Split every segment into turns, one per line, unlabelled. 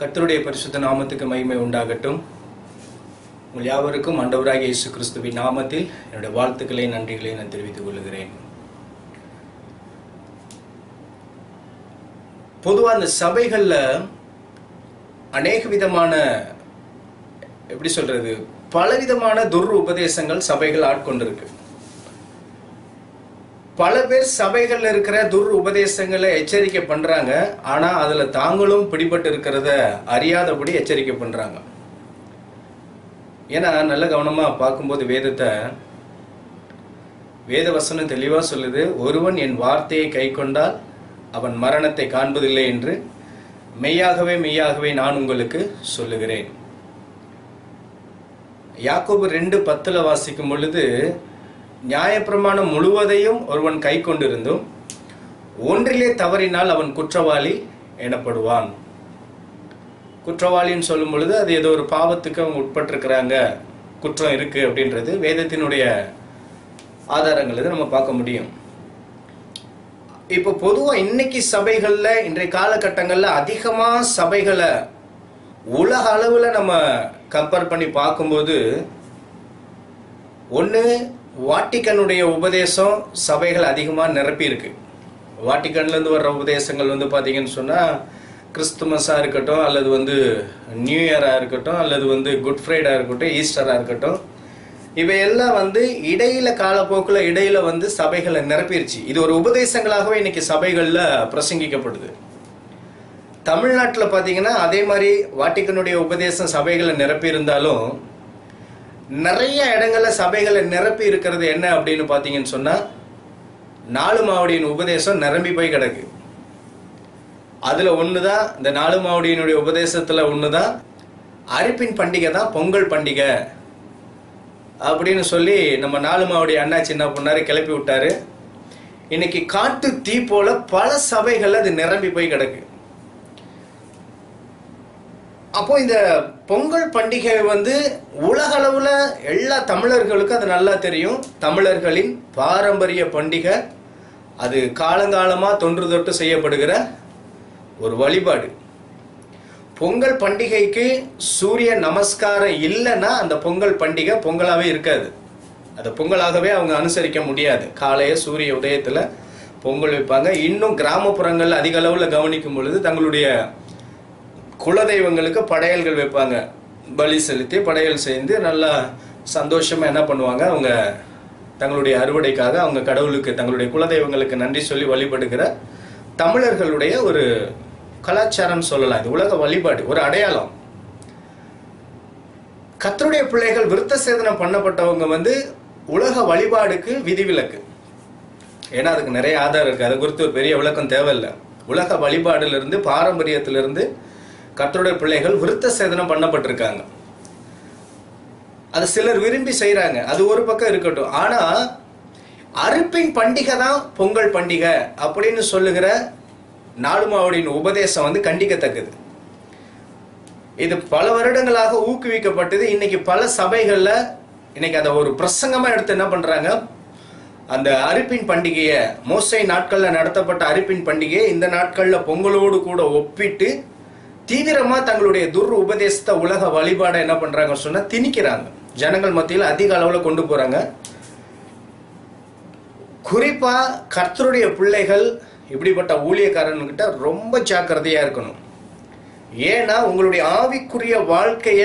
கர்த்தருடைய பரிசுத்த நாமத்துக்கு மகிமை உண்டாகட்டும். உங்கள் யாவருக்கும் ஆண்டவராகிய இயேசு கிறிஸ்துவின் நாமத்தில் என்னுடைய வாழ்த்துக்களை நன்றிகளை நான் தெரிவித்துக் கொள்கிறேன். பொதுவாக அந்த சபைகளில் அநேக விதமான எப்படி சொல்றது பலவிதமான துர் உபதேசங்கள் சபைகள் ஆட்கொண்டிருக்கு. பல பேர் சபைகள்ல இருக்கிற துர் உபதேசங்களை எச்சரிக்கை பண்றாங்க. ஆனா அதுல தாங்களும் பிடிபட்டு இருக்கிறத அறியாதபடி எச்சரிக்கை பண்றாங்க. ஏன்னா நல்ல கவனமா பார்க்கும்போது வேதத்தை வேத வசனம் தெளிவா சொல்லுது ஒருவன் என் வார்த்தையை கை கொண்டால் அவன் மரணத்தை காண்பதில்லை என்று மெய்யாகவே மெய்யாகவே நான் உங்களுக்கு சொல்லுகிறேன். யாக்கோபு ரெண்டு பத்துல வாசிக்கும் பொழுது நியாயப்பிரமாணம் முழுவதையும் ஒருவன் கை கொண்டிருந்தும் ஒன்றிலே தவறினால் அவன் குற்றவாளி எனப்படுவான். குற்றவாளின்னு சொல்லும் பொழுது அது ஏதோ ஒரு பாவத்துக்கு அவங்க உட்பட்டிருக்கிறாங்க. குற்றம் இருக்கு அப்படின்றது வேதத்தினுடைய ஆதாரங்கள் இது நம்ம பார்க்க முடியும். இப்போ பொதுவாக இன்னைக்கு சபைகளில் இன்றைய காலகட்டங்களில் அதிகமாக சபைகளை உலக அளவில் நம்ம கம்பேர் பண்ணி பார்க்கும்போது ஒன்று வாட்டிக்கனுடைய உபதேசம் சபைகள் அதிகமாக நிரப்பியிருக்கு. வாட்டிக்கன்லேருந்து வர்ற உபதேசங்கள் வந்து பார்த்தீங்கன்னு சொன்னால் கிறிஸ்துமஸாக இருக்கட்டும் அல்லது வந்து நியூ இயராக இருக்கட்டும் அல்லது வந்து குட் ஃப்ரைடாக இருக்கட்டும் ஈஸ்டராக இருக்கட்டும் இவையெல்லாம் வந்து இடையில காலப்போக்கில் இடையில வந்து சபைகளை நிரப்பிருச்சு இது ஒரு உபதேசங்களாகவே இன்னைக்கு சபைகளில் பிரசங்கிக்கப்படுது. தமிழ்நாட்டில் பார்த்தீங்கன்னா அதே மாதிரி வாட்டிக்கனுடைய உபதேசம் சபைகளை நிரப்பியிருந்தாலும் நிறைய இடங்கள்ல சபைகளை நிரப்பி இருக்கிறது என்ன அப்படின்னு பார்த்தீங்கன்னு சொன்னா நாலு மாவடியின் உபதேசம் நிரம்பி போய் கிடக்கு. அதுல ஒண்ணுதான் இந்த நாலு மாவடியினுடைய உபதேசத்துல ஒண்ணுதான் அரிப்பின் பண்டிகை தான் பொங்கல் பண்டிகை. அப்படின்னு சொல்லி நம்ம நாலு மாவடி அண்ணாச்சி என்ன பண்ணாரு? கிளப்பி விட்டாரு. இன்னைக்கு காட்டு தீ போல பல சபைகள் அது நிரம்பி போய் கிடக்கு. அப்போ இந்த பொங்கல் பண்டிகை வந்து உலக அளவுல எல்லா தமிழர்களுக்கும் அது நல்லா தெரியும். தமிழர்களின் பாரம்பரிய பண்டிகை. அது காலங்காலமா தொன்று தொட்டு செய்யப்படுகிற ஒரு வழிபாடு. பொங்கல் பண்டிகைக்கு சூரிய நமஸ்காரம் இல்லைன்னா அந்த பொங்கல் பண்டிகை பொங்கலாகவே இருக்காது. அது பொங்கலாகவே அவங்க அனுசரிக்க முடியாது. காலைய சூரிய உதயத்துல பொங்கல் வைப்பாங்க. இன்னும் கிராமப்புறங்கள் அதிக அளவுல கவனிக்கும் பொழுது தங்களுடைய குலதெய்வங்களுக்கு படையல்கள் வைப்பாங்க. பலி செலுத்தி படையல் செய்து நல்லா சந்தோஷமா என்ன பண்ணுவாங்க? அவங்க தங்களுடைய அறுவடைக்காக அவங்க கடவுளுக்கு தங்களுடைய குலதெய்வங்களுக்கு நன்றி சொல்லி வழிபடுகிற தமிழர்களுடைய ஒரு கலாச்சாரம் சொல்லலாம். இது உலக வழிபாடு ஒரு அடையாளம். கத்தருடைய பிள்ளைகள் விருத்த சேதனம் பண்ணப்பட்டவங்க வந்து உலக வழிபாடுக்கு விதிவிலக்கு. ஏன்னா அதுக்கு நிறைய ஆதாரம் இருக்கு. அது குறித்து ஒரு பெரிய விளக்கம் தேவையில்லை. உலக வழிபாடுல பாரம்பரியத்திலிருந்து கத்தருடைய பிள்ளைகள் விருத்த சேதனம் பண்ணப்பட்டிருக்காங்க. அது சிலர் விரும்பி செய்யறாங்க அது ஒரு பக்கம் இருக்கட்டும். ஆனா அறுப்பின் பண்டிகை தான் பொங்கல் பண்டிகை அப்படின்னு சொல்லுகிற நாடுமாவுடின் உபதேசம் வந்து கண்டிக்கத்தக்கது. இது பல வருடங்களாக ஊக்குவிக்கப்பட்டது. இன்னைக்கு பல சபைகளில் இன்னைக்கு அதை ஒரு பிரசங்கமாக எடுத்து என்ன பண்றாங்க? அந்த அரிப்பின் பண்டிகையை மோசை நாட்களில் நடத்தப்பட்ட அரிப்பின் பண்டிகையை இந்த நாட்களில் பொங்கலோடு கூட ஒப்பிட்டு தீவிரமா தங்களுடைய துர் உபதேசத்தை உலக வழிபாடை என்ன பண்றாங்க சொன்னா திணிக்கிறாங்க. ஜனங்கள் மத்தியில் அதிக அளவில் கொண்டு போறாங்க. குறிப்பா கர்த்தருடைய பிள்ளைகள் இப்படிப்பட்ட ஊழியக்காரன்கிட்ட ரொம்ப ஜாக்கிரதையா இருக்கணும். ஏன்னா உங்களுடைய ஆவிக்குரிய வாழ்க்கைய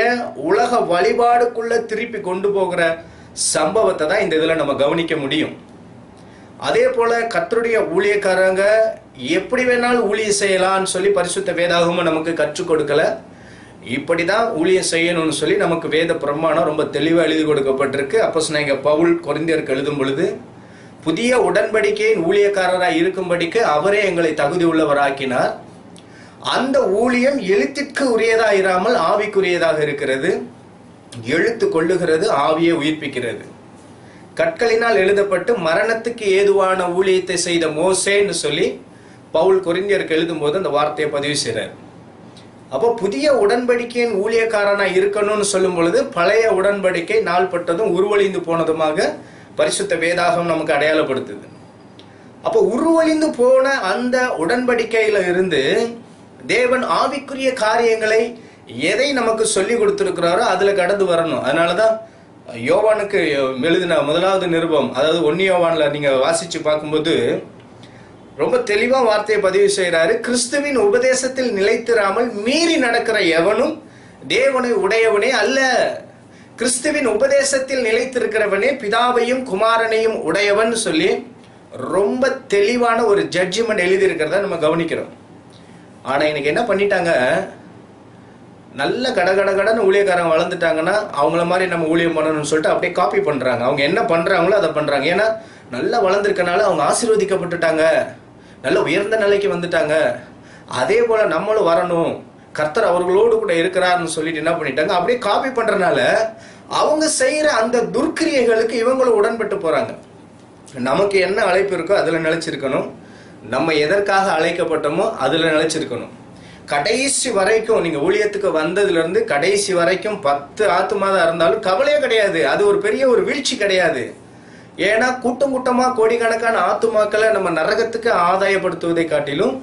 உலக வழிபாடுக்குள்ள திருப்பி கொண்டு போகிற சம்பவத்தை தான் இந்த இதில் நம்ம கவனிக்க முடியும். அதே போல கத்தருடைய ஊழியக்காரங்க எப்படி வேணாலும் ஊழியம் செய்யலாம்னு சொல்லி பரிசுத்த வேதாகமும் நமக்கு கற்றுக் கொடுக்கல. இப்படிதான் ஊழியம் செய்யணும்னு சொல்லி நமக்கு வேத பிரமாணம் ரொம்ப தெளிவாக எழுதி கொடுக்கப்பட்டிருக்கு. அப்போ சொன்னாங்க பவுல் குறைந்தருக்கு எழுதும் பொழுது புதிய உடன்படிக்கையின் ஊழியக்காரராக இருக்கும்படிக்கு அவரே எங்களை தகுதி உள்ளவராக்கினார் அந்த ஊழியம் எழுத்திற்கு உரியதாக இராமல் ஆவிக்குரியதாக இருக்கிறது. எழுத்து கொள்ளுகிறது ஆவியை உயிர்ப்பிக்கிறது. கற்களினால் எழுதப்பட்டு மரணத்துக்கு ஏதுவான ஊழியத்தை செய்த மோசேன்னு சொல்லி பவுல் குறிந்தியருக்கு எழுதும்போது அந்த வார்த்தையை பதிவு செய்கிறார் அப்போ புதிய உடன்படிக்கையின் ஊழியக்காரனாக இருக்கணும்னு சொல்லும் பொழுது பழைய உடன்படிக்கை நாள்பட்டதும் உருவழிந்து போனதுமாக பரிசுத்த வேதாகம் நமக்கு அடையாளப்படுத்துது. அப்போ உருவழிந்து போன அந்த உடன்படிக்கையில இருந்து தேவன் ஆவிக்குரிய காரியங்களை எதை நமக்கு சொல்லி கொடுத்துருக்கிறாரோ அதில் கடந்து வரணும். அதனாலதான் யோவானுக்கு எழுதின முதலாவது நிருபம் அதாவது ஒன்னி யோவானில் நீங்கள் வாசித்து பார்க்கும்போது ரொம்ப தெளிவாக வார்த்தையை பதிவு செய்கிறாரு கிறிஸ்துவின் உபதேசத்தில் நிலைத்திராமல் மீறி நடக்கிற எவனும் தேவனை உடையவனே அல்ல. கிறிஸ்துவின் உபதேசத்தில் நிலைத்திருக்கிறவனே பிதாவையும் குமாரனையும் உடையவன் சொல்லி ரொம்ப தெளிவான ஒரு ஜட்ஜ்மெண்ட் எழுதியிருக்கிறத நம்ம கவனிக்கிறோம். ஆனால் இன்னைக்கு என்ன பண்ணிட்டாங்க? நல்ல கட கட கடன் ஊழியக்காரங்க வளர்ந்துட்டாங்கன்னா அவங்கள மாதிரி நம்ம ஊழியம் பண்ணணும்னு சொல்லிட்டு அப்படியே காப்பி பண்ணுறாங்க அவங்க என்ன பண்ணுறாங்களோ அதை பண்ணுறாங்க ஏன்னா நல்லா வளர்ந்துருக்கனால அவங்க ஆசீர்வதிக்கப்பட்டுட்டாங்க. நல்ல உயர்ந்த நிலைக்கு வந்துட்டாங்க. அதே போல் நம்மளும் வரணும். கர்த்தர் அவர்களோடு கூட இருக்கிறாருன்னு சொல்லிட்டு என்ன பண்ணிட்டாங்க? அப்படியே காப்பி பண்ணுறனால அவங்க செய்கிற அந்த துர்க்கிரியைகளுக்கு இவங்களும் உடன்பட்டு போகிறாங்க நமக்கு என்ன அழைப்பு இருக்கோ அதில் நிலச்சிருக்கணும். நம்ம எதற்காக அழைக்கப்பட்டோமோ அதில் நிலச்சிருக்கணும். கடைசி வரைக்கும் நீங்க ஊழியத்துக்கு வந்ததுல இருந்து கடைசி வரைக்கும் பத்து ஆத்துமா தான் இருந்தாலும் கவலையே கிடையாது. அது ஒரு பெரிய ஒரு வீழ்ச்சி கிடையாது. ஏன்னா கூட்டம் கூட்டமா கோடிக்கணக்கான ஆத்துமாக்களை நம்ம நரகத்துக்கு ஆதாயப்படுத்துவதை காட்டிலும்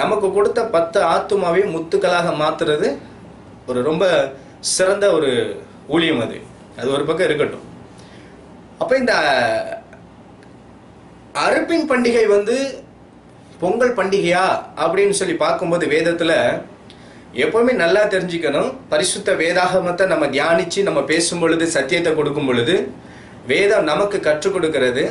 நமக்கு கொடுத்த பத்து ஆத்துமாவையும் முத்துக்களாக மாத்துறது ஒரு ரொம்ப சிறந்த ஒரு ஊழியம் அது. அது ஒரு பக்கம் இருக்கட்டும். அப்ப இந்த அறுப்பின் பண்டிகை வந்து பொங்கல் பண்டிகையா அப்படின்னு சொல்லி பார்க்கும்போது வேதத்துல எப்பவுமே நல்லா தெரிஞ்சுக்கணும். பரிசுத்த வேதாகமத்தை நம்ம தியானிச்சு நம்ம பேசும் பொழுது சத்தியத்தை கொடுக்கும் பொழுது வேதம் நமக்கு கற்றுக் கொடுக்கிறது.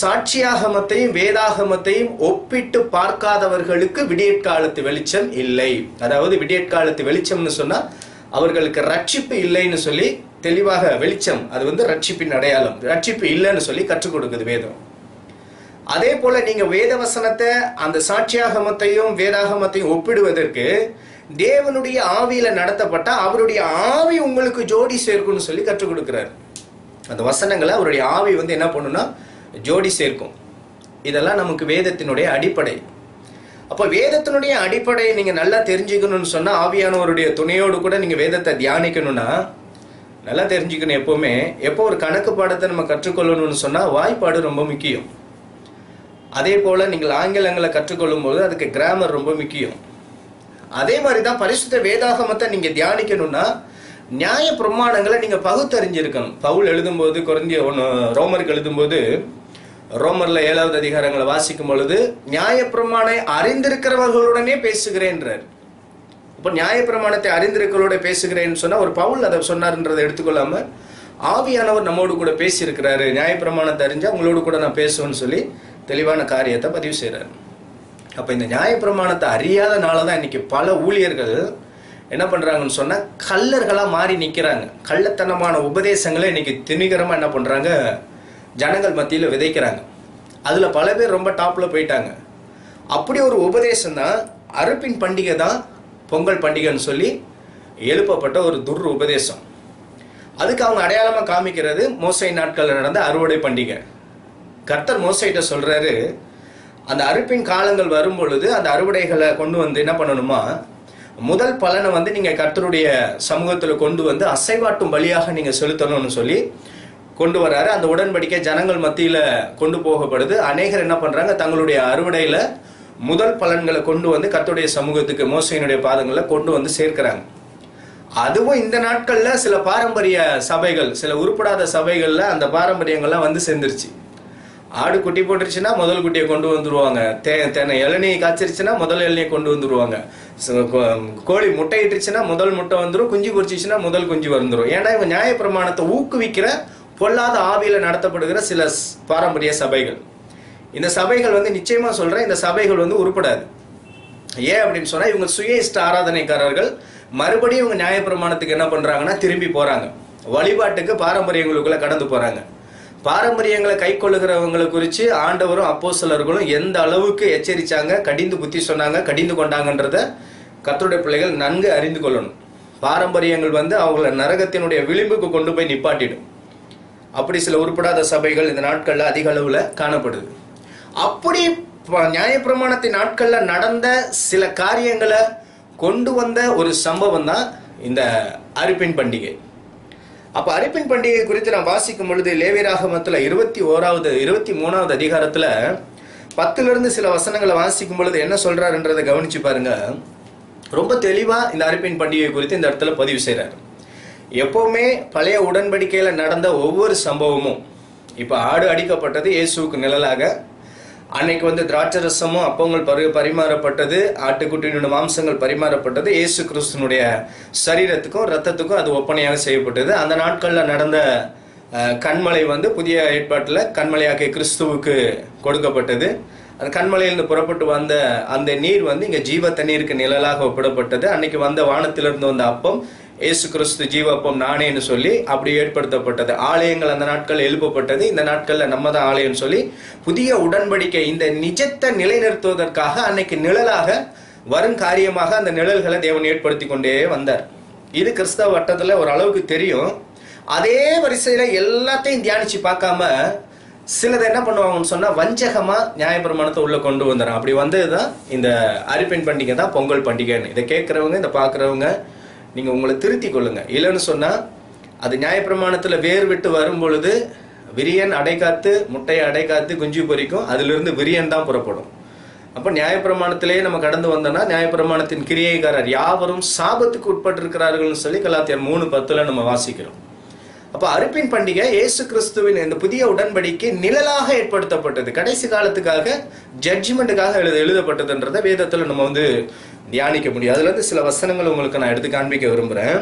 சாட்சியாகமத்தையும் வேதாகமத்தையும் ஒப்பிட்டு பார்க்காதவர்களுக்கு விடியற்காலத்து வெளிச்சம் இல்லை. அதாவது விடியற்காலத்து வெளிச்சம்னு சொன்னா அவர்களுக்கு ரட்சிப்பு இல்லைன்னு சொல்லி தெளிவாக வெளிச்சம் அது வந்து ரட்சிப்பின் அடையாளம். ரட்சிப்பு இல்லைன்னு சொல்லி கற்றுக் கொடுக்குது வேதம். அதே போல நீங்க வேத வசனத்தை அந்த சாட்சியாகமத்தையும் வேதாகமத்தையும் ஒப்பிடுவதற்கு தேவனுடைய ஆவியில நடத்தப்பட்ட அவருடைய ஆவி உங்களுக்கு ஜோடி சேர்க்கும்னு சொல்லி கற்றுக் கொடுக்கிறார். அந்த வசனங்களை அவருடைய ஆவி வந்து என்ன பண்ணுன்னா ஜோடி சேர்க்கும். இதெல்லாம் நமக்கு வேதத்தினுடைய அடிப்படை. அப்போ வேதத்தினுடைய அடிப்படையை நீங்கள் நல்லா தெரிஞ்சுக்கணும்னு சொன்னால் ஆவியானவருடைய துணையோடு கூட நீங்கள் வேதத்தை தியானிக்கணும்னா நல்லா தெரிஞ்சுக்கணும் எப்போவுமே. எப்போ ஒரு கணக்கு பாடத்தை நம்ம கற்றுக்கொள்ளணும்னு சொன்னால் வாய்ப்பாடு ரொம்ப முக்கியம். அதே போல் நீங்கள் ஆங்கிலங்களை கற்றுக்கொள்ளும் போது அதுக்கு கிராமர் ரொம்ப முக்கியம். அதே மாதிரி தான் பரிசுத்த வேதாகமத்தை நீங்கள் தியானிக்கணும்னா நியாய பிரமாணங்களை நீங்கள் பகுத்தறிஞ்சிருக்கணும். பவுல் எழுதும்போது குறைந்திய ஒன்று ரோமருக்கு எழுதும்போது ரோமரில் ஏழாவது அதிகாரங்களை வாசிக்கும் பொழுது நியாயப்பிரமாணை அறிந்திருக்கிறவர்களுடனே பேசுகிறேன்றார். இப்போ நியாயப்பிரமாணத்தை அறிந்திருக்கிறோட பேசுகிறேன்னு சொன்னால் ஒரு பவுல் அதை சொன்னார்ன்றதை எடுத்துக்கொள்ளாமல் ஆவியானவர் நம்மோடு கூட பேசியிருக்கிறாரு. நியாயப்பிரமாணத்தை அறிஞ்சா உங்களோடு கூட நான் பேசுவேன்னு சொல்லி தெளிவான காரியத்தை பதிவு செய்கிறார் அப்போ இந்த நியாயப்பிரமாணத்தை அறியாதனால தான் இன்னைக்கு பல ஊழியர்கள் என்ன பண்ணுறாங்கன்னு சொன்னால் கல்லர்களாக மாறி நிற்கிறாங்க கள்ளத்தனமான உபதேசங்களை இன்றைக்கி திணிகரமாக என்ன பண்ணுறாங்க ஜனங்கள் மத்தியில் விதைக்கிறாங்க. அதில் பல பேர் ரொம்ப டாப்பில் போயிட்டாங்க. அப்படி ஒரு உபதேசம் தான் அறுப்பின் பண்டிகை தான் பொங்கல் பண்டிகைன்னு சொல்லி எழுப்பப்பட்ட ஒரு துர் உபதேசம். அதுக்கு அவங்க அடையாளமாக காமிக்கிறது மோசை நாட்களில் நடந்த அறுவடை பண்டிகை. கர்த்தர் மோசைட்ட சொல்றாரு அந்த அறுப்பின் காலங்கள் வரும் பொழுது அந்த அறுவடைகளை கொண்டு வந்து என்ன பண்ணணுமா முதல் பலனை வந்து நீங்க கர்த்தருடைய சமூகத்துல கொண்டு வந்து அசைவாட்டும் பலியாக நீங்க செலுத்தணும்னு சொல்லி கொண்டு வராரு. அந்த உடன்படிக்கை ஜனங்கள் மத்தியில கொண்டு போகப்படுது. அநேகர் என்ன பண்றாங்க தங்களுடைய அறுவடையில முதல் பலன்களை கொண்டு வந்து கர்த்தருடைய சமூகத்துக்கு மோசையினுடைய பாதங்களை கொண்டு வந்து சேர்க்கிறாங்க. அதுவும் இந்த நாட்கள்ல சில பாரம்பரிய சபைகள் சில உருப்படாத சபைகள்ல அந்த பாரம்பரியங்கள்லாம் வந்து சேர்ந்துருச்சு. ஆடு குட்டி போட்டுருச்சுன்னா முதல் குட்டியை கொண்டு வந்துருவாங்க. தே தென்னை இளநீ காய்ச்சிருச்சுன்னா முதல் இளநியை கொண்டு வந்துருவாங்க. சு- கோ- கோழி முட்டையிட்டுருச்சுன்னா முதல் முட்டை வந்துடும் குஞ்சு பொறிச்சிச்சுன்னா முதல் குஞ்சு வந்துடும் ஏன்னா இவங்க நியாயப்பிரமாணத்தை ஊக்குவிக்கிற பொல்லாத ஆவியில் நடத்தப்படுகிற சில ஸ்- பாரம்பரிய சபைகள். இந்த சபைகள் வந்து நிச்சயமாக சொல்கிறேன் இந்த சபைகள் வந்து உருப்படாது. ஏன் அப்படின்னு சொன்னால் இவங்க சுய இஷ்ட ஆராதனைக்காரர்கள் மறுபடியும் இவங்க நியாயப்பிரமாணத்துக்கு என்ன பண்ணுறாங்கன்னா திரும்பி போகிறாங்க வழிபாட்டுக்கு பாரம்பரியங்களுக்குள்ளே கடந்து போகிறாங்க பாரம்பரியங்களை கை கொள்ளுகிறவங்களை குறித்து ஆண்டவரும் அப்போ சிலர்களும் எந்த அளவுக்கு எச்சரித்தாங்க கடிந்து புத்தி சொன்னாங்க கடிந்து கொண்டாங்கன்றத கத்தருடைய பிள்ளைகள் நன்கு அறிந்து கொள்ளணும். பாரம்பரியங்கள் வந்து அவங்கள நரகத்தினுடைய விளிம்புக்கு கொண்டு போய் நிப்பாட்டிடும். அப்படி சில உருப்படாத சபைகள் இந்த நாட்களில் அதிக அளவில் காணப்படுது. அப்படி நியாயப்பிரமாணத்தின் நாட்களில் நடந்த சில காரியங்களை கொண்டு வந்த ஒரு சம்பவம் தான் இந்த அரிப்பின் பண்டிகை. அப்ப அரிப்பின் பண்டிகை குறித்து நான் வாசிக்கும் பொழுது லேவியராகமத்துல இருபத்தி ஓராவது இருபத்தி மூணாவது அதிகாரத்துல பத்துல இருந்து சில வசனங்களை வாசிக்கும் பொழுது என்ன சொல்றாருன்றதை கவனிச்சு பாருங்க. ரொம்ப தெளிவா இந்த அரிப்பின் பண்டிகை குறித்து இந்த இடத்துல பதிவு செய்றாரு. எப்பவுமே பழைய உடன்படிக்கையில நடந்த ஒவ்வொரு சம்பவமும் இப்ப ஆடு அடிக்கப்பட்டது இயேசுவுக்கு நிழலாக அன்னைக்கு வந்து திராட்சரசமும் அப்பங்கள் பரி பரிமாறப்பட்டது ஆட்டுக்குட்டியினுடைய மாம்சங்கள் பரிமாறப்பட்டது இயேசு கிறிஸ்துனுடைய சரீரத்துக்கும் ரத்தத்துக்கும் அது ஒப்பனையாக செய்யப்பட்டது. அந்த நாட்களில் நடந்த கண்மலை வந்து புதிய ஏற்பாட்டில் கண்மலையாகிய கிறிஸ்துவுக்கு கொடுக்கப்பட்டது. அந்த கண்மலையிலிருந்து புறப்பட்டு வந்த அந்த நீர் வந்து இங்கே ஜீவ தண்ணீருக்கு நிழலாக ஒப்பிடப்பட்டது. அன்னைக்கு வந்த வானத்திலிருந்து வந்த அப்பம் இயேசு கிறிஸ்து ஜீவப்பம் நானேன்னு சொல்லி அப்படி ஏற்படுத்தப்பட்டது. ஆலயங்கள் அந்த நாட்கள் எழுப்பப்பட்டது. இந்த நாட்களில் நம்ம தான் ஆலயம்னு சொல்லி புதிய உடன்படிக்கை இந்த நிஜத்தை நிலைநிறுத்துவதற்காக அன்னைக்கு நிழலாக வரும் காரியமாக அந்த நிழல்களை தேவன் ஏற்படுத்தி கொண்டே வந்தார். இது கிறிஸ்தவ வட்டத்தில் ஒரு அளவுக்கு தெரியும். அதே வரிசையில் எல்லாத்தையும் தியானிச்சு பார்க்காம சிலது என்ன பண்ணுவாங்கன்னு சொன்னால் வஞ்சகமாக நியாயப்பிரமாணத்தை உள்ளே கொண்டு வந்துடும் அப்படி வந்தது தான் இந்த அரிப்பின் பண்டிகை தான் பொங்கல் பண்டிகைன்னு. இதை கேட்குறவங்க இதை பார்க்குறவங்க நீங்கள் உங்களை திருத்தி கொள்ளுங்க. இல்லைன்னு சொன்னால் அது நியாயப்பிரமாணத்தில் வேர் விட்டு வரும் பொழுது விரியன் அடைக்காத்து முட்டையை அடைக்காத்து குஞ்சு பொரிக்கும். அதிலிருந்து விரியன் தான் புறப்படும். அப்போ நியாயப்பிரமாணத்திலேயே நம்ம கடந்து வந்தோம்னா நியாயப்பிரமாணத்தின் கிரியைக்காரர் யாவரும் சாபத்துக்கு உட்பட்டிருக்கிறார்கள்னு சொல்லி கலாத்தியர் மூணு பத்தில் நம்ம வாசிக்கிறோம். அப்போ அறுப்பின் பண்டிகை இயேசு கிறிஸ்துவின் இந்த புதிய உடன்படிக்கை நிழலாக ஏற்படுத்தப்பட்டது. கடைசி காலத்துக்காக ஜட்ஜ்மெண்ட்டுக்காக எழுத எழுதப்பட்டதுன்றத வேதத்தில் நம்ம வந்து தியானிக்க முடியும். அதுலேருந்து சில வசனங்கள் உங்களுக்கு நான் எடுத்து காண்பிக்க விரும்புறேன்.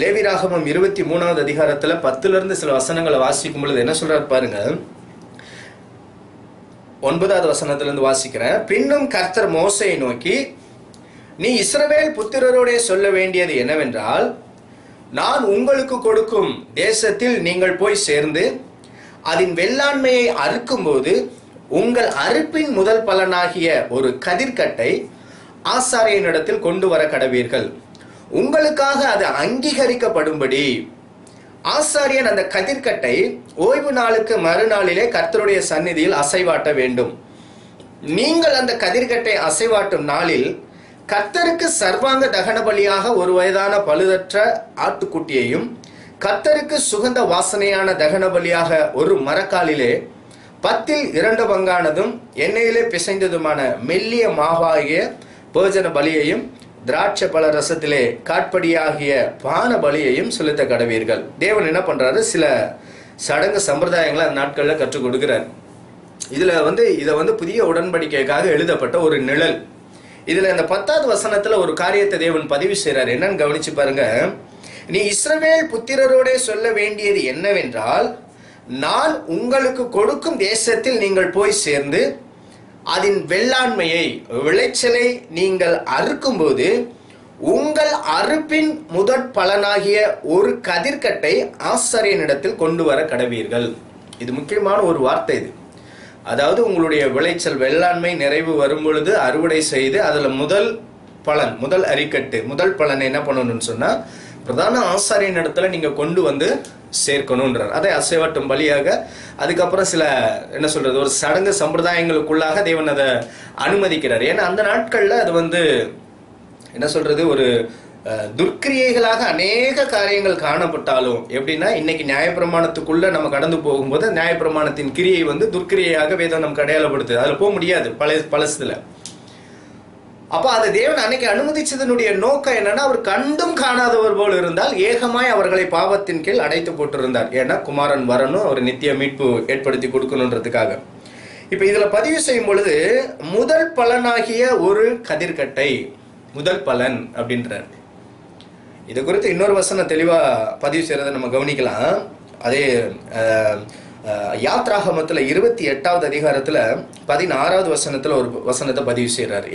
லேவிராகமம் இருபத்தி மூணாவது அதிகாரத்தில் பத்துலேருந்து சில வசனங்களை வாசிக்கும் பொழுது என்ன சொல்கிறார் பாருங்க. ஒன்பதாவது வசனத்திலிருந்து வாசிக்கிறேன். பின்னும் கர்த்தர் மோசையை நோக்கி நீ இஸ்ரவேல் புத்திரரோடே சொல்ல வேண்டியது என்னவென்றால் நான் உங்களுக்கு கொடுக்கும் தேசத்தில் நீங்கள் போய் சேர்ந்து அதன் வெள்ளாண்மையை அறுக்கும்போது உங்கள் அறுப்பின் முதல் பலனாகிய ஒரு கதிர்கட்டை ஆசாரியனிடத்தில் கொண்டு வர கடவீர்கள். உங்களுக்காக அது அங்கீகரிக்கப்படும்படி ஆசாரியன் அந்த கதிர்க்கட்டை ஓய்வு நாளுக்கு மறுநாளிலே கர்த்தருடைய சந்நிதியில் அசைவாட்ட வேண்டும். நீங்கள் அந்த கதிர்கட்டை அசைவாட்டும் நாளில் கத்தருக்கு சர்வாங்க தகன பலியாக ஒரு வயதான பழுதற்ற ஆட்டுக்குட்டியையும் கத்தருக்கு சுகந்த வாசனையான தகன பலியாக ஒரு மரக்காலிலே பத்தில் இரண்டு பங்கானதும் எண்ணெயிலே பிசைந்ததுமான மெல்லிய மாவாகிய போஜன பலியையும் திராட்சை பழ ரசத்திலே காட்படியாகிய பான பலியையும் செலுத்த கடவீர்கள். தேவன் என்ன பண்றாரு? சில சடங்கு சம்பிரதாயங்களை அந்த நாட்களில் கற்றுக் கொடுக்கிறார். இதுல வந்து இதை வந்து புதிய உடன்படிக்கைக்காக எழுதப்பட்ட ஒரு நிழல். இதுல இந்த பத்தாவது வசனத்துல ஒரு காரியத்தை தேவன் பதிவு செய்யறாரு என்னன்னு கவனிச்சு பாருங்க. நீ இஸ்ரவேல் புத்திரரோடே சொல்ல வேண்டியது என்னவென்றால் நான் உங்களுக்கு கொடுக்கும் தேசத்தில் நீங்கள் போய் சேர்ந்து அதன் வெள்ளாண்மையை விளைச்சலை நீங்கள் அறுக்கும்போது உங்கள் அறுப்பின் முதற் பலனாகிய ஒரு கதிர்கட்டை ஆசாரியனிடத்தில் கொண்டு வர கடவீர்கள். இது முக்கியமான ஒரு வார்த்தை இது. அதாவது உங்களுடைய விளைச்சல் வெள்ளாண்மை நிறைவு வரும் பொழுது அறுவடை செய்து அதில் முதல் பலன் முதல் அரிக்கட்டு முதல் பலனை என்ன பண்ணணும்னு சொன்னால் பிரதான ஆசாரியன் இடத்துல நீங்கள் கொண்டு வந்து சேர்க்கணுன்றார் அதை அசைவாட்டும் பலியாக அதுக்கப்புறம் சில என்ன சொல்றது ஒரு சடங்கு சம்பிரதாயங்களுக்குள்ளாக தேவன் அதை அனுமதிக்கிறார். ஏன்னா அந்த நாட்களில் அது வந்து என்ன சொல்றது ஒரு துர்க்கிரியைகளாக அநேக காரியங்கள் காணப்பட்டாலும் எப்படின்னா இன்னைக்கு நியாயப்பிரமாணத்துக்குள்ள நம்ம கடந்து போகும்போது நியாயப்பிரமாணத்தின் கிரியை வந்து துர்க்கிரியையாக வேதம் நமக்கு அடையாளப்படுத்துது அதில் போக முடியாது பழைய பழசுல அப்ப அதை தேவன் அன்னைக்கு அனுமதிச்சதனுடைய நோக்கம் என்னன்னா அவர் கண்டும் காணாதவர் போல் இருந்தால் ஏகமாய் அவர்களை பாவத்தின் கீழ் அடைத்து போட்டிருந்தார். ஏன்னா குமாரன் வரணும் அவர் நித்திய மீட்பு ஏற்படுத்தி கொடுக்கணுன்றதுக்காக. இப்ப இதுல பதிவு செய்யும் பொழுது முதல் பலனாகிய ஒரு கதிர்கட்டை முதல் பலன் அப்படின்றார். இது குறித்து இன்னொரு வசனம் தெளிவா பதிவு செய்யறதை நம்ம கவனிக்கலாம். அதே யாத்ராகமத்தில் யாத்ராகமத்துல இருபத்தி எட்டாவது அதிகாரத்துல பதினாறாவது வசனத்துல ஒரு வசனத்தை பதிவு செய்யறாரு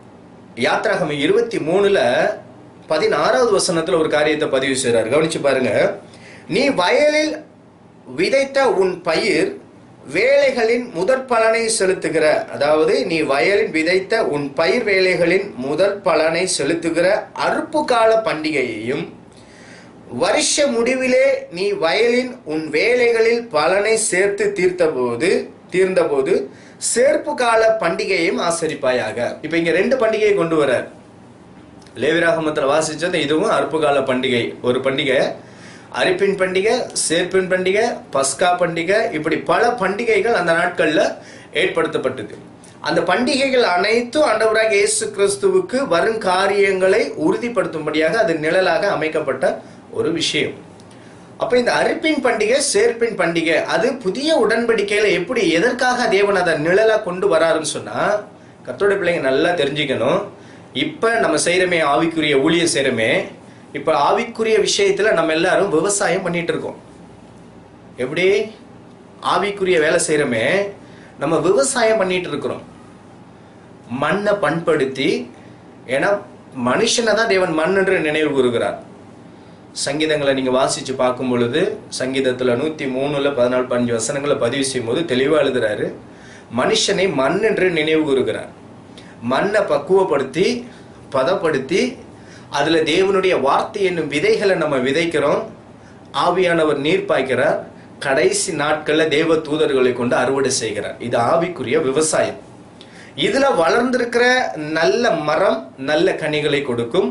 யாத்ராகம் இருபத்தி மூணுல பதினாறாவது வசனத்துல ஒரு காரியத்தை பதிவு செய்றாரு. கவனிச்சு பாருங்க. நீ வயலில் விதைத்த உன் பயிர் வேலைகளின் முதற் பலனை செலுத்துகிற. அதாவது நீ வயலில் விதைத்த உன் பயிர் வேலைகளின் முதற் பலனை செலுத்துகிற அறுப்பு கால பண்டிகையையும் வருஷ முடிவிலே நீ வயலின் உன் வேலைகளில் பலனை சேர்த்து தீர்த்தபோது தீர்ந்தபோது சேர்ப்பு கால பண்டிகையும் ஆசரிப்பாயாக. இப்போ இங்கே ரெண்டு பண்டிகையை கொண்டு வரார் லேவிராகமத்தில் வாசித்தது இதுவும் அறுப்பு கால பண்டிகை. ஒரு பண்டிகை அரிப்பின் பண்டிகை சேர்ப்பின் பண்டிகை பஸ்கா பண்டிகை இப்படி பல பண்டிகைகள் அந்த நாட்களில் ஏற்படுத்தப்பட்டது. அந்த பண்டிகைகள் அனைத்தும் ஆண்டவராக இயேசு கிறிஸ்துவுக்கு வரும் காரியங்களை உறுதிப்படுத்தும்படியாக அது நிழலாக அமைக்கப்பட்ட ஒரு விஷயம். அப்போ இந்த அறுப்பின் பண்டிகை சேர்ப்பின் பண்டிகை அது புதிய உடன்படிக்கையில் எப்படி எதற்காக தேவன் அதை நிழலாக கொண்டு வராருன்னு சொன்னால் கத்தோட பிள்ளைங்க நல்லா தெரிஞ்சுக்கணும். இப்போ நம்ம செய்கிறமே ஆவிக்குரிய ஊழியர் செய்கிறமே இப்போ ஆவிக்குரிய விஷயத்தில் நம்ம எல்லாரும் விவசாயம் பண்ணிகிட்டு இருக்கோம். எப்படி? ஆவிக்குரிய வேலை செய்கிறோமே நம்ம விவசாயம் பண்ணிட்டு இருக்கிறோம். மண்ணை பண்படுத்தி ஏன்னா மனுஷனை தான் தேவன் மண் என்று நினைவு கூறுகிறார். சங்கீதங்களை நீங்கள் வாசித்து பார்க்கும் பொழுது சங்கீதத்தில் நூற்றி மூணுல பதினாலு பதினஞ்சு வசனங்களை பதிவு செய்யும் போது தெளிவாக எழுதுகிறாரு மனுஷனை மண் என்று நினைவு கூறுகிறார். மண்ணை பக்குவப்படுத்தி பதப்படுத்தி அதில் தேவனுடைய வார்த்தை என்னும் விதைகளை நம்ம விதைக்கிறோம். ஆவியானவர் நீர் பாய்க்கிறார். கடைசி நாட்களில் தேவ தூதர்களை கொண்டு அறுவடை செய்கிறார். இது ஆவிக்குரிய விவசாயம். இதில் வளர்ந்திருக்கிற நல்ல மரம் நல்ல கனிகளை கொடுக்கும்.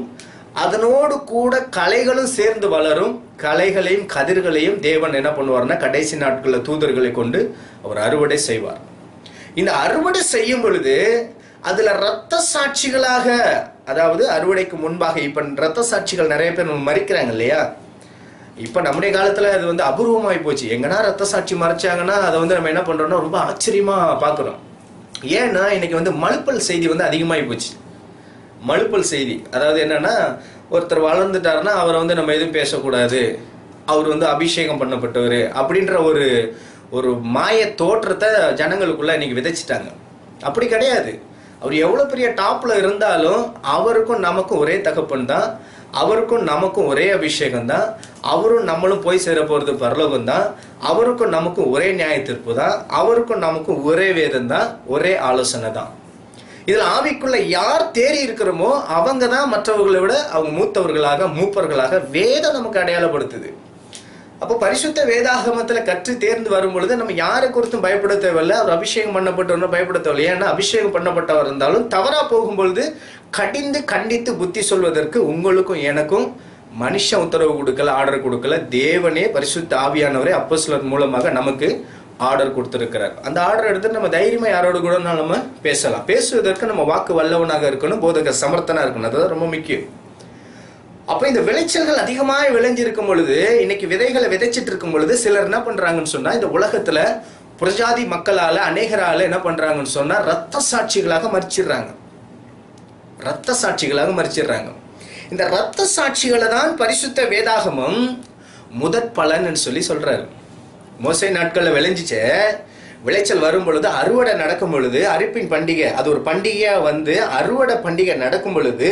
அதனோடு கூட கலைகளும் சேர்ந்து வளரும். கலைகளையும் கதிர்களையும் தேவன் என்ன பண்ணுவார்னா கடைசி நாட்களில் தூதர்களை கொண்டு அவர் அறுவடை செய்வார். இந்த அறுவடை செய்யும் பொழுது அதுல ரத்த சாட்சிகளாக அதாவது அறுவடைக்கு முன்பாக இப்ப ரத்த சாட்சிகள் நிறைய பேர் மறிக்கிறாங்க இல்லையா? இப்ப நம்முடைய காலத்துல அது வந்து அபூர்வமாயி போச்சு. எங்கன்னா ரத்த சாட்சி மறைச்சாங்கன்னா அதை வந்து நம்ம என்ன பண்றோம்னா ரொம்ப ஆச்சரியமா பாக்குறோம். ஏன்னா இன்னைக்கு வந்து மழுப்பல் செய்தி வந்து அதிகமாகி போச்சு. மழுப்பல் செய்தி. அதாவது என்னன்னா ஒருத்தர் வளர்ந்துட்டாருன்னா அவரை வந்து நம்ம எதுவும் பேசக்கூடாது. அவர் வந்து அபிஷேகம் பண்ணப்பட்டவர் அப்படின்ற ஒரு ஒரு மாய தோற்றத்தை ஜனங்களுக்குள்ள இன்னைக்கு விதைச்சிட்டாங்க. அப்படி கிடையாது. அவர் எவ்வளோ பெரிய டாப்பில் இருந்தாலும் அவருக்கும் நமக்கும் ஒரே தகப்பன் தான். அவருக்கும் நமக்கும் ஒரே அபிஷேகம் தான். அவரும் நம்மளும் போய் சேர போகிறது பரலோகம் தான். அவருக்கும் நமக்கும் ஒரே நியாய தீர்ப்பு தான். அவருக்கும் நமக்கும் ஒரே வேதம் தான். ஒரே ஆலோசனை தான். இதில் ஆவிக்குள்ள யார் தேறி இருக்கிறோமோ அவங்க தான் மற்றவர்களை விட அவங்க மூத்தவர்களாக மூப்பர்களாக வேதம் நமக்கு அடையாளப்படுத்துது. அப்போ பரிசுத்த வேதாகமத்தில் கற்று தேர்ந்து வரும் பொழுது நம்ம யாரை குறித்தும் பயப்பட தேவையில்லை. அவர் அபிஷேகம் பண்ணப்பட்டவரும் பயப்பட தேவையில்லை. ஏன்னா அபிஷேகம் பண்ணப்பட்டவர் இருந்தாலும் தவறாக போகும்பொழுது கடிந்து கண்டித்து புத்தி சொல்வதற்கு உங்களுக்கும் எனக்கும் மனுஷன் உத்தரவு கொடுக்கல ஆர்டர் கொடுக்கல. தேவனே பரிசுத்த ஆவியானவரே அப்போஸ்லர் மூலமாக நமக்கு ஆர்டர் கொடுத்துருக்கிறார். அந்த ஆர்டர் எடுத்து நம்ம தைரியமா யாரோட கூட நம்ம பேசலாம். பேசுவதற்கு நம்ம வாக்கு வல்லவனாக இருக்கணும் போதக சமர்த்தனா இருக்கணும். அதுதான் ரொம்ப முக்கியம். அப்ப இந்த விளைச்சல்கள் அதிகமாக விளைஞ்சிருக்கும் பொழுது இன்னைக்கு விதைகளை விதைச்சிட்டு இருக்கும் பொழுது சிலர் என்ன பண்றாங்கன்னு சொன்னா இந்த உலகத்துல புரஜாதி மக்களால அநேகரால என்ன பண்றாங்கன்னு சொன்னா ரத்த சாட்சிகளாக மறிச்சிடுறாங்க. ரத்த சாட்சிகளாக மறிச்சிடுறாங்க. இந்த ரத்த சாட்சிகளை தான் பரிசுத்த வேதாகமம் முதற் பலன் சொல்லி சொல்றாரு. மோசை நாட்களில் விளைஞ்சிச்சு. விளைச்சல் வரும் பொழுது அறுவடை நடக்கும் பொழுது அரிப்பின் பண்டிகை அது ஒரு பண்டிகையாக வந்து அறுவடை பண்டிகை நடக்கும் பொழுது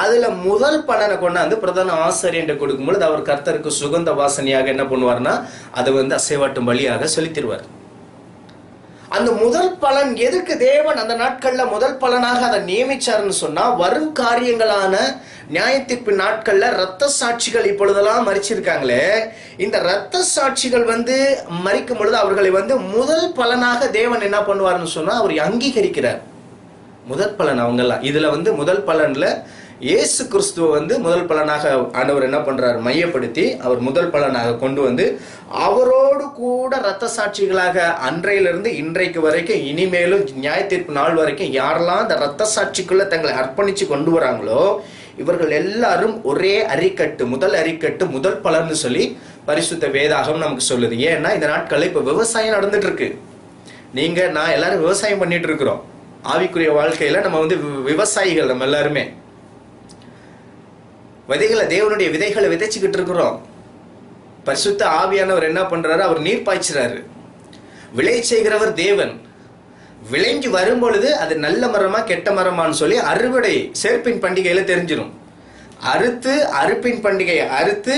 அதில் முதல் பலனை கொண்டாந்து பிரதான ஆசிரியர் கொடுக்கும் பொழுது அவர் கர்த்தருக்கு சுகந்த வாசனையாக என்ன பண்ணுவார்னா அதை வந்து அசைவாட்டும் வழியாக செலுத்திடுவார். அந்த முதல் பலன் எதுக்கு தேவன் அந்த நாட்களில் முதல் பலனாக அதை நியமிச்சார்னு சொன்னால் வரும் காரியங்களான நியாயத்தீர்ப்பு நாட்கள்ல ரத்த சாட்சிகள் இப்பொழுதெல்லாம் மறிச்சிருக்காங்களே. இந்த ரத்த சாட்சிகள் வந்து மறிக்கும் பொழுது அவர்களை வந்து முதல் பலனாக தேவன் என்ன பண்ணுவார்னு சொன்னா அவர் அங்கீகரிக்கிறார். முதல் பலன் அவங்கெல்லாம். இதுல வந்து முதல் பலன்ல இயேசு கிறிஸ்துவ வந்து முதல் பலனாக ஆண்டவர் என்ன பண்றாரு? மையப்படுத்தி அவர் முதல் பலனாக கொண்டு வந்து அவரோடு கூட ரத்த சாட்சிகளாக அன்றையிலிருந்து இன்றைக்கு வரைக்கும் இனிமேலும் நியாய தீர்ப்பு நாள் வரைக்கும் யாரெல்லாம் அந்த ரத்த சாட்சிக்குள்ள தங்களை அர்ப்பணிச்சு கொண்டு வராங்களோ இவர்கள் எல்லாரும் ஒரே அரிக்கட்டு முதல் அரிக்கட்டு முதல் பலர்னு சொல்லி பரிசுத்த வேதாகம் நமக்கு சொல்லுது. ஏன்னா இந்த நாட்கள்ல இப்ப விவசாயம் நடந்துட்டு இருக்கு நீங்க நான் எல்லாரும் விவசாயம் பண்ணிட்டு இருக்கிறோம் ஆவிக்குரிய வாழ்க்கையில நம்ம வந்து வி- விவசாயிகள் நம்ம எல்லாருமே. விதைகளை தேவனுடைய விதைகளை விதைச்சுக்கிட்டு இருக்கிறோம். பரிசுத்த ஆவியானவர் என்ன பண்றாரு? அவர் நீர் பாய்ச்சுறாரு. விளை செய்கிறவர் தேவன். விளைஞ்சு வரும் பொழுது அது நல்ல மரமா கெட்ட மரமான்னு சொல்லி அறுவடை சேர்ப்பின் பண்டிகையில தெரிஞ்சிடும் அறுத்து அறுப்பின் பண்டிகையை அறுத்து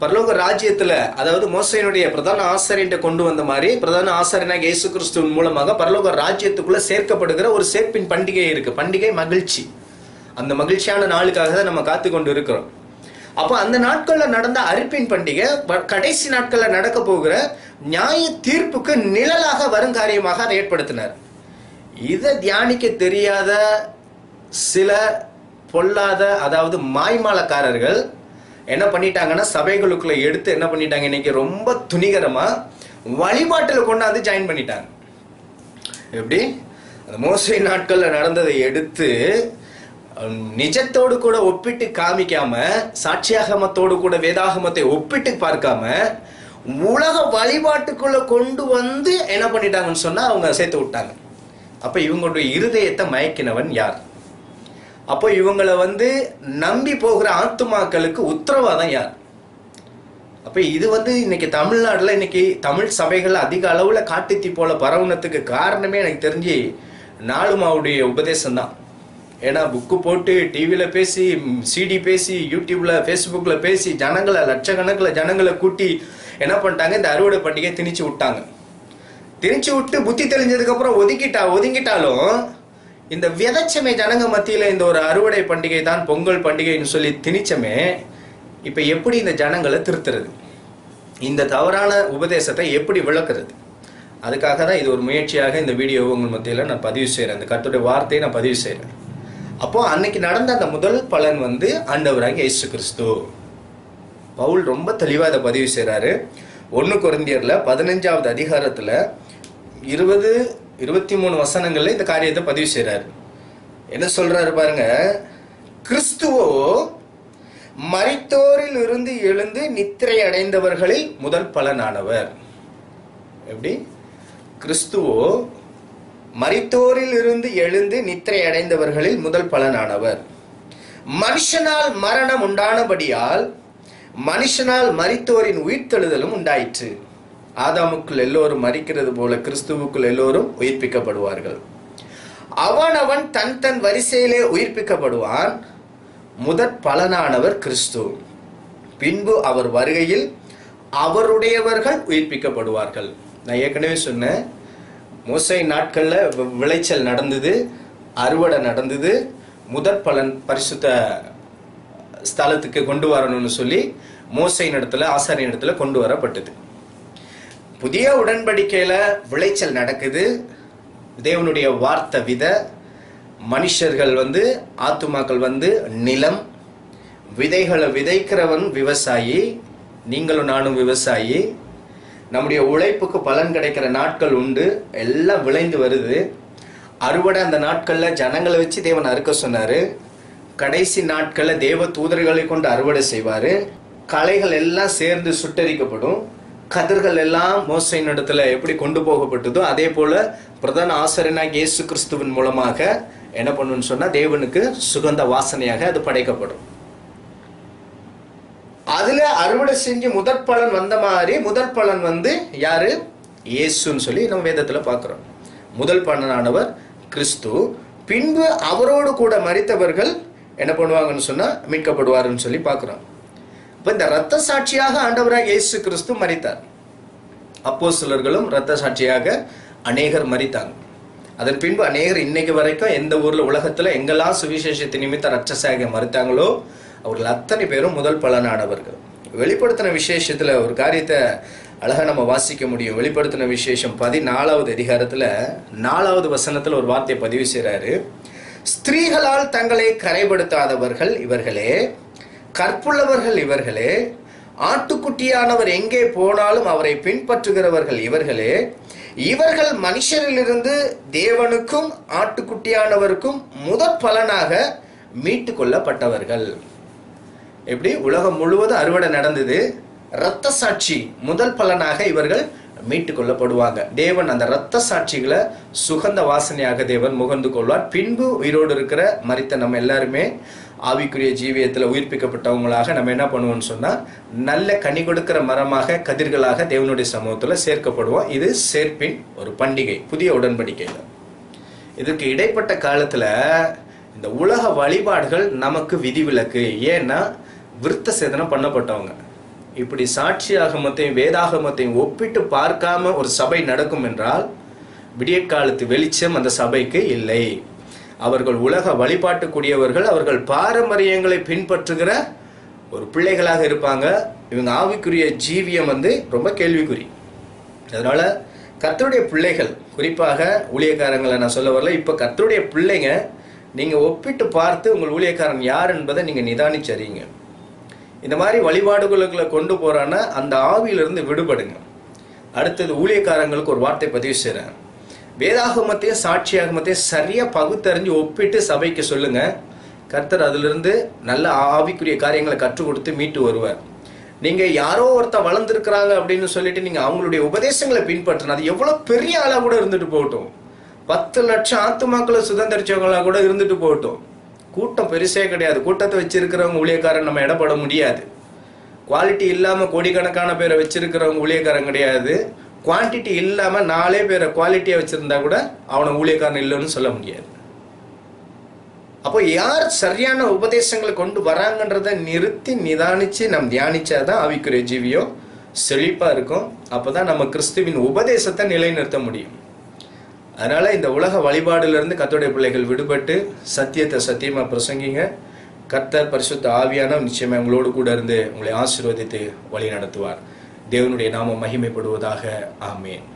பரலோக ராஜ்யத்துல அதாவது மோசையினுடைய பிரதான ஆசாரியன்ட்ட கொண்டு வந்த மாதிரி பிரதான ஆசிரியனாக இயேசு கிறிஸ்துவின் மூலமாக பரலோக ராஜ்யத்துக்குள்ள சேர்க்கப்படுகிற ஒரு சேர்ப்பின் பண்டிகை இருக்கு. பண்டிகை மகிழ்ச்சி. அந்த மகிழ்ச்சியான நாளுக்காக தான் நம்ம காத்து கொண்டு இருக்கிறோம் அப்போ அந்த நாட்களில் நடந்த அறுப்பின் பண்டிகை கடைசி நாட்களில் நடக்க போகிற நியாய தீர்ப்புக்கு நிழலாக வருங்காரியமாக அதை ஏற்படுத்தினார். இதை தியானிக்க தெரியாத சில பொல்லாத அதாவது மாய்மாலக்காரர்கள் என்ன பண்ணிட்டாங்கன்னா சபைகளுக்குள்ள எடுத்து என்ன பண்ணிட்டாங்க இன்னைக்கு ரொம்ப துணிகரமா வழிபாட்டில் கொண்டாந்து ஜாயின் பண்ணிட்டாங்க. எப்படி? அந்த மோசடி நாட்கள்ல நடந்ததை எடுத்து நிஜத்தோடு கூட ஒப்பிட்டு காமிக்காம சாட்சியாகமத்தோடு கூட வேதாகமத்தை ஒப்பிட்டு பார்க்காம உலக வழிபாட்டுக்குள்ள கொண்டு வந்து என்ன பண்ணிட்டாங்கன்னு சொன்னா அவங்க சேர்த்து விட்டாங்க. அப்போ இவங்களுடைய இருதயத்தை மயக்கினவன் யார்? அப்போ இவங்களை வந்து நம்பி போகிற ஆத்துமாக்களுக்கு உத்தரவாதம் யார்? அப்போ இது வந்து இன்னைக்கு தமிழ்நாட்டில் இன்னைக்கு தமிழ் சபைகள் அதிக அளவில் காட்டுத்தீ போல பரவுனத்துக்கு காரணமே எனக்கு தெரிஞ்சு நாலுமாவுடைய உபதேசம் தான் ஏன்னா புக்கு போட்டு டிவியில் பேசி சிடி பேசி யூடியூப்ல ஃபேஸ்புக்கில் பேசி ஜனங்களை லட்சக்கணக்கில் ஜனங்களை கூட்டி என்ன பண்ணிட்டாங்க? இந்த அறுவடை பண்டிகை திணிச்சு விட்டாங்க. திணிச்சு விட்டு புத்தி தெளிஞ்சதுக்கப்புறம் ஒதுக்கிட்டா ஒதுங்கிட்டாலும் இந்த விதைச்சமே ஜனங்க மத்தியில் இந்த ஒரு அறுவடை பண்டிகை தான் பொங்கல் பண்டிகைன்னு சொல்லி திணிச்சமே இப்போ எப்படி இந்த ஜனங்களை திருத்துறது? இந்த தவறான உபதேசத்தை எப்படி விளக்குறது? அதுக்காக தான் இது ஒரு முயற்சியாக இந்த வீடியோ உங்கள் மத்தியில் நான் பதிவு செய்கிறேன் அந்த கத்துடைய வார்த்தையை நான் பதிவு செய்கிறேன் அப்போது அன்னைக்கு நடந்த அந்த முதல் பலன் வந்து ஆண்டவராக இயேசு கிறிஸ்து. பவுல் ரொம்ப தெளிவாக அதை பதிவு செய்கிறாரு ஒன்று குறைந்தியரில் பதினஞ்சாவது அதிகாரத்தில் இருபது இருபத்தி மூணு வசனங்களில் இந்த காரியத்தை பதிவு செய்கிறாரு என்ன சொல்கிறாரு பாருங்க? கிறிஸ்துவோ மரித்தோரில் இருந்து எழுந்து நித்திரை அடைந்தவர்களில் முதல் பலனானவர். எப்படி? கிறிஸ்துவோ மரித்தோரில் இருந்து எழுந்து நித்திரை அடைந்தவர்களில் முதல் பலனானவர். மனுஷனால் மரணம் உண்டானபடியால் மனுஷனால் மறித்தோரின் உயிர்த்தெழுதலும் உண்டாயிற்று. ஆதாமுக்குள் எல்லோரும் மறிக்கிறது போல கிறிஸ்துவுக்குள் எல்லோரும் உயிர்ப்பிக்கப்படுவார்கள். அவன் அவன் தன் தன் வரிசையிலே உயிர்ப்பிக்கப்படுவான். முதற் பலனானவர் கிறிஸ்து. பின்பு அவர் வருகையில் அவருடையவர்கள் உயிர்ப்பிக்கப்படுவார்கள். நான் ஏற்கனவே சொன்னேன் மோசை நாட்களில் வி- விளைச்சல் நடந்தது அறுவடை நடந்தது முதற் பலன் பரிசுத்த ஸ்தலத்துக்கு கொண்டு வரணும்னு சொல்லி மோசையின் இடத்துல ஆசாரியின் இடத்துல கொண்டு வரப்பட்டது. புதிய உடன்படிக்கையில விளைச்சல் நடக்குது. தேவனுடைய வார்த்தை வித மனுஷர்கள் வந்து ஆத்துமாக்கள் வந்து நிலம் விதைகளை விதைக்கிறவன் விவசாயி நீங்களும் நானும் விவசாயி. நம்முடைய உழைப்புக்கு பலன் கிடைக்கிற நாட்கள் உண்டு. எல்லாம் விளைந்து வருது. அறுவடை அந்த நாட்களில் ஜனங்களை வச்சு தேவன் அறுக்க சொன்னார். கடைசி நாட்களில் தேவ தூதர்களை கொண்டு அறுவடை செய்வார். கலைகள் எல்லாம் சேர்ந்து சுட்டரிக்கப்படும். கதிர்கள் எல்லாம் மோசையின் இடத்துல எப்படி கொண்டு போகப்பட்டதோ அதே போல பிரதான ஆசிரியனாக இயேசு கிறிஸ்துவின் மூலமாக என்ன பண்ணுன்னு சொன்னால் தேவனுக்கு சுகந்த வாசனையாக அது படைக்கப்படும். அதில் அறுவடை செஞ்சு முதற் பலன் வந்த மாதிரி முதற் பலன் வந்து யாரு? இயேசுன்னு சொல்லி நம்ம வேதத்தில் பார்க்குறோம். முதல் பலனானவர் கிறிஸ்து. பின்பு அவரோடு கூட மறித்தவர்கள் என்ன பண்ணுவாங்கன்னு சொன்னா மீட்கப்படுவாருன்னு சொல்லி பார்க்குறோம். இப்ப இந்த ரத்த சாட்சியாக ஆண்டவராக இயேசு கிறிஸ்து மறித்தார் அப்போ சிலர்களும் ரத்த சாட்சியாக அநேகர் மறித்தாங்க அதன் பின்பு அநேகர் இன்னைக்கு வரைக்கும் எந்த ஊர்ல உலகத்துல எங்கெல்லாம் சுவிசேஷத்தை நிமித்த ரட்சசாக மறுத்தாங்களோ அவர்கள் அத்தனை பேரும் முதல் பலனானவர்கள். வெளிப்படுத்தின விசேஷத்துல ஒரு காரியத்தை அழகா நம்ம வாசிக்க முடியும். வெளிப்படுத்தின விசேஷம் பதினாலாவது அதிகாரத்துல நாலாவது வசனத்துல ஒரு வார்த்தையை பதிவு செய்கிறாரு ஸ்திரீகளால் தங்களை கரைப்படுத்தாதவர்கள் இவர்களே கற்புள்ளவர்கள் இவர்களே ஆட்டுக்குட்டியானவர் எங்கே போனாலும் அவரை பின்பற்றுகிறவர்கள் இவர்களே இவர்கள் மனுஷரிலிருந்து தேவனுக்கும் ஆட்டுக்குட்டியானவருக்கும் முதற் பலனாக மீட்டு கொள்ளப்பட்டவர்கள். எப்படி? உலகம் முழுவதும் அறுவடை நடந்தது. இரத்த சாட்சி முதல் பலனாக இவர்கள் மீட்டு கொள்ளப்படுவாங்க தேவன் அந்த இரத்த சாட்சிகளை சுகந்த வாசனையாக தேவன் முகந்து கொள்வார். பின்பு உயிரோடு இருக்கிற மறித்த நம்ம எல்லாருமே ஆவிக்குரிய ஜீவியத்தில் உயிர்ப்பிக்கப்பட்டவங்களாக நம்ம என்ன பண்ணுவோம்னு சொன்னால் நல்ல கனி கொடுக்கிற மரமாக கதிர்களாக தேவனுடைய சமூகத்தில் சேர்க்கப்படுவோம். இது சேர்ப்பின் ஒரு பண்டிகை புதிய உடன்படிக்கையில். இதற்கு இடைப்பட்ட காலத்தில் இந்த உலக வழிபாடுகள் நமக்கு விதிவிலக்கு. ஏன்னா விருத்த சேதனம் பண்ணப்பட்டவங்க. இப்படி சாட்சியாகமத்தையும் வேதாகமத்தையும் ஒப்பிட்டு பார்க்காம ஒரு சபை நடக்கும் என்றால் விடியற்காலத்து வெளிச்சம் அந்த சபைக்கு இல்லை. அவர்கள் உலக வழிபாட்டுக்குரியவர்கள் அவர்கள் பாரம்பரியங்களை பின்பற்றுகிற ஒரு பிள்ளைகளாக இருப்பாங்க. இவங்க ஆவிக்குரிய ஜீவியம் வந்து ரொம்ப கேள்விக்குறி. அதனால கத்தருடைய பிள்ளைகள் குறிப்பாக ஊழியக்காரங்களை நான் சொல்ல வரல இப்போ கத்தருடைய பிள்ளைங்க நீங்கள் ஒப்பிட்டு பார்த்து உங்கள் ஊழியக்காரன் யார் என்பதை நீங்கள் நிதானிச்சறிங்க இந்த மாதிரி வழிபாடுகளுக்குள்ள கொண்டு போறான்னா அந்த ஆவியிலிருந்து விடுபடுங்க. அடுத்தது ஊழியக்காரங்களுக்கு ஒரு வார்த்தை பதிவு செய்கிறேன் வேதாகமத்தையும் சாட்சியாகமத்தையும் சரியா பகுத்தறிஞ்சு ஒப்பிட்டு சபைக்கு சொல்லுங்க. கர்த்தர் அதிலிருந்து நல்ல ஆவிக்குரிய காரியங்களை கற்றுக் கொடுத்து மீட்டு வருவார். நீங்க யாரோ ஒருத்தர் வளர்ந்துருக்கிறாங்க அப்படின்னு சொல்லிட்டு நீங்க அவங்களுடைய உபதேசங்களை பின்பற்றணும் அது எவ்வளவு பெரிய ஆளா கூட இருந்துட்டு போகட்டும். பத்து லட்சம் ஆத்துமாக்களை சுதந்திரிச்சவங்களா கூட இருந்துட்டு போகட்டும். கூட்டம் பெருசே கிடையாது. கூட்டத்தை வச்சிருக்கிறவங்க ஊழியக்காரன் நம்ம இடப்பட முடியாது. குவாலிட்டி இல்லாமல் கோடிக்கணக்கான பேரை வச்சிருக்கிறவங்க ஊழியக்காரன் கிடையாது. குவான்டிட்டி இல்லாமல் நாலே பேரை குவாலிட்டியாக வச்சுருந்தா கூட அவனை ஊழியக்காரன் இல்லைன்னு சொல்ல முடியாது. அப்போ யார் சரியான உபதேசங்களை கொண்டு வராங்கன்றத நிறுத்தி நிதானித்து நம் தியானிச்சாதான் ஆவிக்குரிய ஜீவியம் செழிப்பாக இருக்கும். அப்போ தான் நம்ம கிறிஸ்துவின் உபதேசத்தை நிலைநிறுத்த முடியும். அதனால் இந்த உலக வழிபாடுலேருந்து கத்தோடைய பிள்ளைகள் விடுபட்டு சத்தியத்தை சத்தியமாக பிரசங்கிங்க. கர்த்தர் பரிசுத்த ஆவியான நிச்சயமாக உங்களோடு கூட இருந்து உங்களை ஆசீர்வதித்து வழி நடத்துவார். தேவனுடைய நாமம் மகிமைப்படுவதாக. ஆமேன்.